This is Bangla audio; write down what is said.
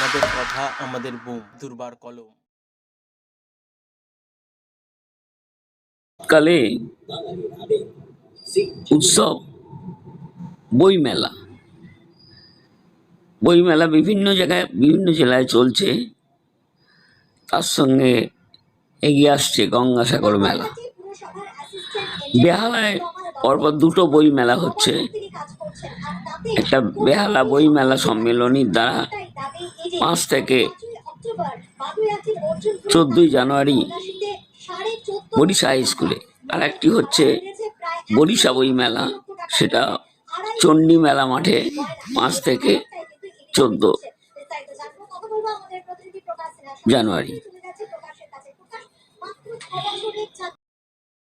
আপনাদের কথা, আমাদের বুম, দুর্বার কলম। কালে উৎসব, বইমেলা। বইমেলা বিভিন্ন জায়গায়, বিভিন্ন জেলায় চলছে। তার সঙ্গে এগিয়ে আসছে গঙ্গাসাগর মেলা। বেহালায় পরপর দুটো বই মেলা হচ্ছে। একটা বেহালা বই মেলা সম্মেলনীর দ্বারা পাঁচ থেকে চোদ্দই জানুয়ারি বরিশা হাই স্কুলে আর একটি হচ্ছে বরিশা বই মেলা। সেটা চণ্ডী মেলা মাঠে পাঁচ থেকে চোদ্দ জানুয়ারি।